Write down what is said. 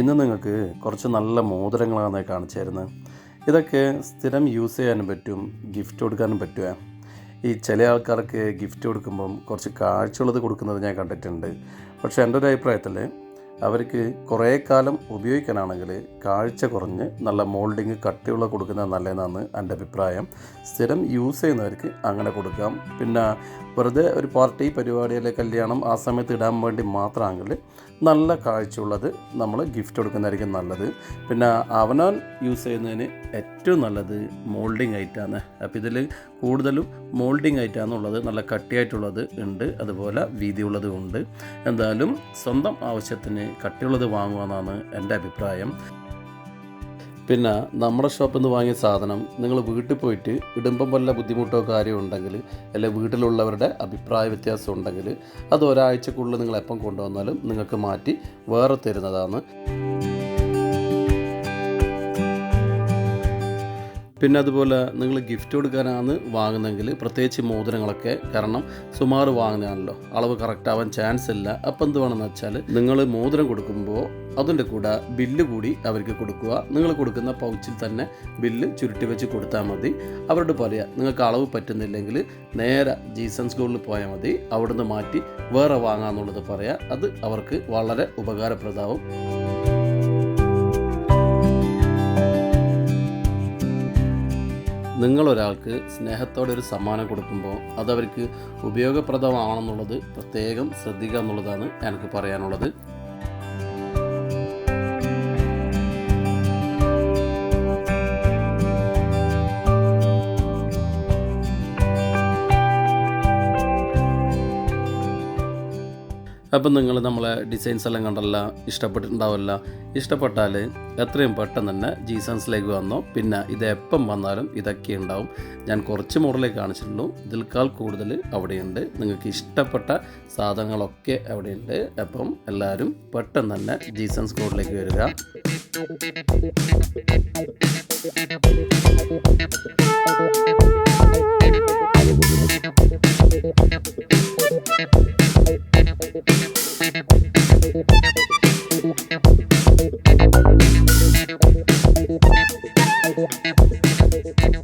ഇന്ന് നിങ്ങൾക്ക് കുറച്ച് നല്ല മോതിരങ്ങളാണ് കാണിച്ചു തരുന്നത് ഇതൊക്കെ സ്ഥിരം യൂസ് ചെയ്യാനും പറ്റും ഗിഫ്റ്റ് കൊടുക്കാനും പറ്റുക. ഈ ചില ആൾക്കാർക്ക് ഗിഫ്റ്റ് കൊടുക്കുമ്പം കുറച്ച് കാഴ്ചയുള്ളത് കൊടുക്കുന്നത് ഞാൻ കണ്ടിട്ടുണ്ട്. പക്ഷേ എന്റെ ഒരു അഭിപ്രായത്തിൽ അവർക്ക് കുറേ കാലം ഉപയോഗിക്കാനാണെങ്കിൽ കാഴ്ച കുറഞ്ഞ് നല്ല മോൾഡിങ് കട്ടിയുള്ള കൊടുക്കുന്നത് നല്ലതെന്നാണ് എന്റെ അഭിപ്രായം. സ്ഥിരം യൂസ് ചെയ്യുന്നവർക്ക് അങ്ങനെ കൊടുക്കാം. പിന്നെ വെറുതെ ഒരു പാർട്ടി പരിപാടി അല്ലെങ്കിൽ കല്യാണം ആ സമയത്ത് ഇടാൻ വേണ്ടി മാത്രമാണെങ്കിൽ നല്ല കാഴ്ചയുള്ളത് നമ്മൾ ഗിഫ്റ്റ് കൊടുക്കുന്നതായിരിക്കും നല്ലത്. പിന്നെ അവനവൻ യൂസ് ചെയ്യുന്നതിന് ഏറ്റവും നല്ലത് മോൾഡിങ് ആയിട്ടാണ് അപ്പോൾ ഇതിൽ കൂടുതലും മോൾഡിങ് ആയിട്ടാണുള്ളത് നല്ല കട്ടിയായിട്ടുള്ളത് ഉണ്ട്. അതുപോലെ വീതിയുള്ളതും ഉണ്ട്. എന്തായാലും സ്വന്തം ആവശ്യത്തിന് കട്ടിയുള്ളത് വാങ്ങുമെന്നാണ് എന്റെ അഭിപ്രായം. പിന്നെ നമ്മുടെ ഷോപ്പിൽ നിന്ന് വാങ്ങിയ സാധനം നിങ്ങൾ വീട്ടിൽ പോയിട്ട് ഇടുമ്പം വല്ല ബുദ്ധിമുട്ടോ കാര്യമോ ഉണ്ടെങ്കിൽ അല്ലെങ്കിൽ വീട്ടിലുള്ളവരുടെ അഭിപ്രായ വ്യത്യാസം ഉണ്ടെങ്കിൽ അത് ഒരാഴ്ചക്കുള്ളിൽ നിങ്ങൾ എപ്പം കൊണ്ടുവന്നാലും നിങ്ങൾക്ക് മാറ്റി വേറെ തരുന്നതാണ്. പിന്നെ അതുപോലെ നിങ്ങൾ ഗിഫ്റ്റ് കൊടുക്കാനാണ് വാങ്ങുന്നതെങ്കിൽ പ്രത്യേകിച്ച് മോതിരങ്ങളൊക്കെ കാരണം സുമാർ വാങ്ങുന്നതാണല്ലോ. അളവ് കറക്റ്റ് ആവാൻ ചാൻസ് ഇല്ല. അപ്പം എന്ത് വേണമെന്ന് വെച്ചാൽ നിങ്ങൾ മോതിരം കൊടുക്കുമ്പോൾ അതിന്റെ കൂടെ ബില്ല് കൂടി അവർക്ക് കൊടുക്കുക. നിങ്ങൾ കൊടുക്കുന്ന പൗച്ചിൽ തന്നെ ബില്ല് ചുരുട്ടി വെച്ച് കൊടുത്താൽ മതി. അവരോട് പറയുക നിങ്ങൾക്ക് അളവ് പറ്റുന്നില്ലെങ്കിൽ നേരെ ജീസൺസ് സ്കൂളിൽ പോയാൽ മതി. അവിടുന്ന് മാറ്റി വേറെ വാങ്ങാമെന്നുള്ളത് പറയാം. അത് അവർക്ക് വളരെ ഉപകാരപ്രദമാവും. നിങ്ങളൊരാൾക്ക് സ്നേഹത്തോടെ ഒരു സമ്മാനം കൊടുക്കുമ്പോൾ അതവർക്ക് ഉപയോഗപ്രദമാണെന്നുള്ളത് പ്രത്യേകം ശ്രദ്ധിക്കുക എന്നുള്ളതാണ് എനിക്ക് പറയാനുള്ളത്. അപ്പം നിങ്ങൾ നമ്മളെ ഡിസൈൻസ് എല്ലാം കണ്ടല്ല ഇഷ്ടപ്പെട്ടിട്ടുണ്ടാവില്ല. ഇഷ്ടപ്പെട്ടാൽ എത്രയും പെട്ടെന്ന് തന്നെ ജീസൺസിലേക്ക് വന്നോ. പിന്നെ ഇത് എപ്പം വന്നാലും ഇതൊക്കെ ഉണ്ടാവും. ഞാൻ കുറച്ച് മോഡലേ കാണിച്ചിട്ടുള്ളൂ. ഇതിൽക്കാൾ കൂടുതൽ അവിടെയുണ്ട്. നിങ്ങൾക്ക് ഇഷ്ടപ്പെട്ട സാധനങ്ങളൊക്കെ അവിടെയുണ്ട്. അപ്പം എല്ലാവരും പെട്ടെന്ന് തന്നെ ജീസൺസ് കോഡിലേക്ക് വരിക. Thank you.